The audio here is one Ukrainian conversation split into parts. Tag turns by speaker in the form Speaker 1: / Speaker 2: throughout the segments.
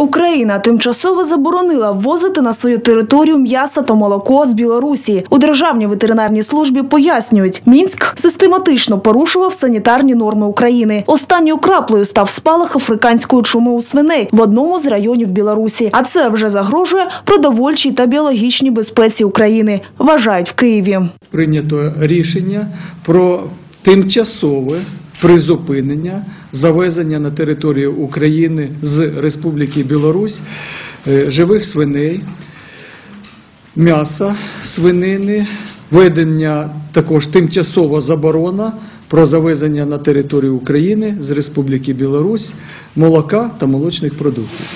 Speaker 1: Україна тимчасово заборонила ввозити на свою територію м'ясо та молоко з Білорусі. У державній ветеринарній службі пояснюють, мінськ систематично порушував санітарні норми України. Останньою краплею став спалах африканської чуми у свиней в одному з районів Білорусі. А це вже загрожує продовольчій та біологічній безпеці України. Вважають в Києві.
Speaker 2: прийнято рішення про тимчасове призупинення завезення на територію України з Республіки Білорусь е, живих свиней, м'яса свинини, ведення також тимчасова заборона про завезення на територію України з Республіки Білорусь молока та молочних продуктів.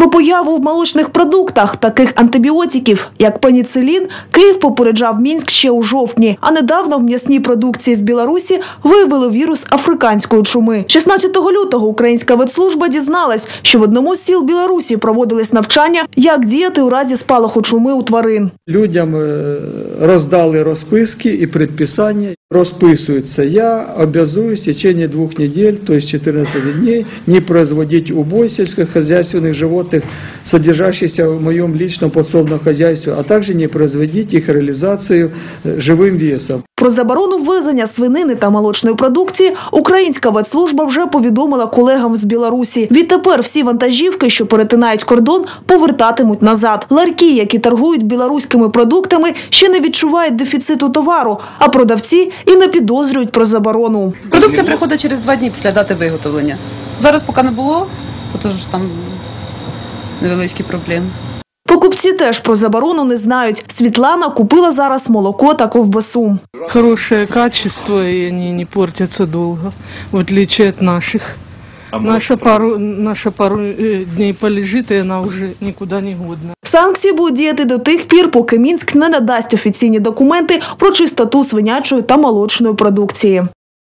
Speaker 1: Про появу в молочних продуктах таких антибіотиків, як пеніцилін, Київ попереджав Мінськ ще у жовтні. А недавно в м'ясній продукції з Білорусі виявили вірус африканської чуми. 16 лютого українська ветслужба дізналась, що в одному з сіл Білорусі проводились навчання, як діяти у разі спалаху чуми у тварин.
Speaker 2: Людям е, роздали розписки і предписання Розписується, я обязуюсь в течение двух недель, то есть 14 дней, не производить убой сельскохозяйственных животных, содержащихся в моем личном подсобном хозяйстве, а также не производить их реализацию э, живым весом.
Speaker 1: Про заборону ввезення свинини та молочної продукції українська ветслужба вже повідомила колегам з Білорусі. Відтепер всі вантажівки, що перетинають кордон, повертатимуть назад. Ларки, які торгують білоруськими продуктами, ще не відчувають дефіциту товару, а продавці і не підозрюють про заборону.
Speaker 3: Продукція приходить через два дні після дати виготовлення. Зараз поки не було, тому що там невеличкі проблеми.
Speaker 1: Покупці теж про заборону не знають. Світлана купила зараз молоко та ковбасу.
Speaker 4: Хорошее качество, и они не портятся долго, в отличие от наших. Наша пару, наша пару э, дней полежит, и она уже никуда не годна.
Speaker 1: Санкції будуть діяти до тих пір, поки Мінськ не надасть офіційні документи про чистоту свинячої та молочної продукції.